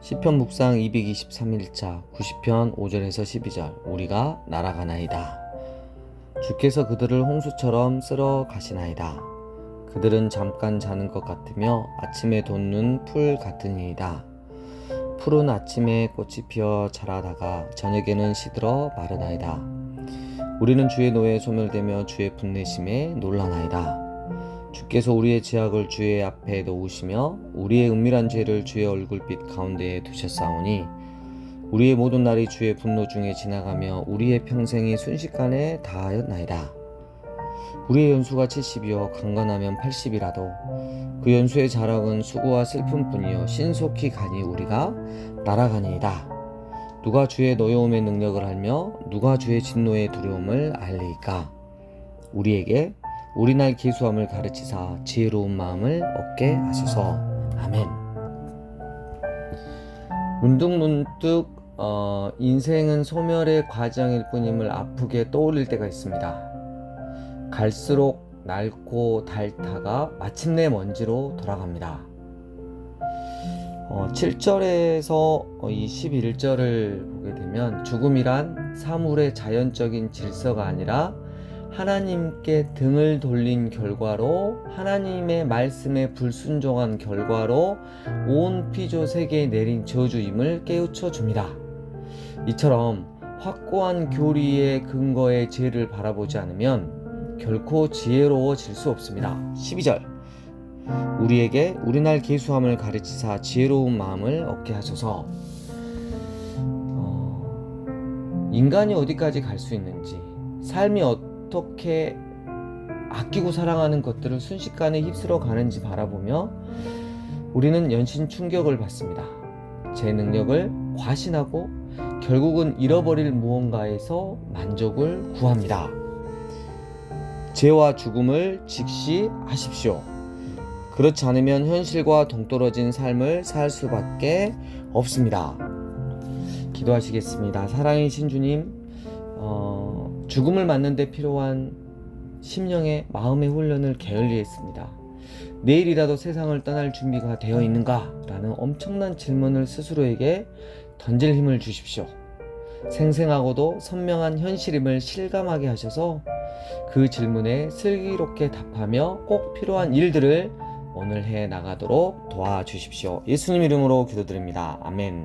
시편 묵상 223일차 90편 5절에서 12절 우리가 날아가나이다. 주께서 그들을 홍수처럼 쓸어 가시나이다. 그들은 잠깐 자는 것 같으며 아침에 돋는 풀 같으니이다. 풀은 아침에 꽃이 피어 자라다가 저녁에는 시들어 마르나이다. 우리는 주의 노에 소멸되며 주의 분내심에 놀라나이다. 주께서 우리의 죄악을 주의 앞에 놓으시며 우리의 은밀한 죄를 주의 얼굴빛 가운데에 두셨사오니 우리의 모든 날이 주의 분노 중에 지나가며 우리의 평생이 순식간에 다하였나이다. 우리의 연수가 70이요 강건하면 80이라도 그 연수의 자락은 수고와 슬픔뿐이요 신속히 가니 우리가 날아가니이다. 누가 주의 노여움의 능력을 알며 누가 주의 진노의 두려움을 알리이까 우리에게 우리날 기수함을 가르치사 지혜로운 마음을 얻게 하소서. 아멘. 문득문득 어, 인생은 소멸의 과정일 뿐임을 아프게 떠올릴 때가 있습니다. 갈수록 낡고 닳다가 마침내 먼지로 돌아갑니다. 어, 7절에서 이 11절을 보게 되면 죽음이란 사물의 자연적인 질서가 아니라 하나님께 등을 돌린 결과로 하나님의 말씀에 불순종한 결과로 온 피조 세계에 내린 저주임을 깨우쳐 줍니다. 이처럼 확고한 교리의 근거의 죄를 바라보지 않으면 결코 지혜로워질 수 없습니다. 12절 우리에게 우리날 계수함을 가르치사 지혜로운 마음을 얻게 하소서. 어, 인간이 어디까지 갈 수 있는지, 삶이 어 떻게 아끼고 사랑하는 것들을 순식간에 휩쓸어 가는지 바라보며 우리는 연신 충격을 받습니다. 제 능력을 과신하고 결국은 잃어버릴 무언가에서 만족을 구합니다. 죄와 죽음을 직시하십시오. 그렇지 않으면 현실과 동떨어진 삶을 살 수밖에 없습니다. 기도하시겠습니다. 사랑이신 주님, 어, 죽음을 맞는데 필요한 심령의 마음의 훈련을 게을리했습니다. 내일이라도 세상을 떠날 준비가 되어 있는가? 라는 엄청난 질문을 스스로에게 던질 힘을 주십시오. 생생하고도 선명한 현실임을 실감하게 하셔서 그 질문에 슬기롭게 답하며 꼭 필요한 일들을 오늘 해 나가도록 도와주십시오. 예수님 이름으로 기도드립니다. 아멘.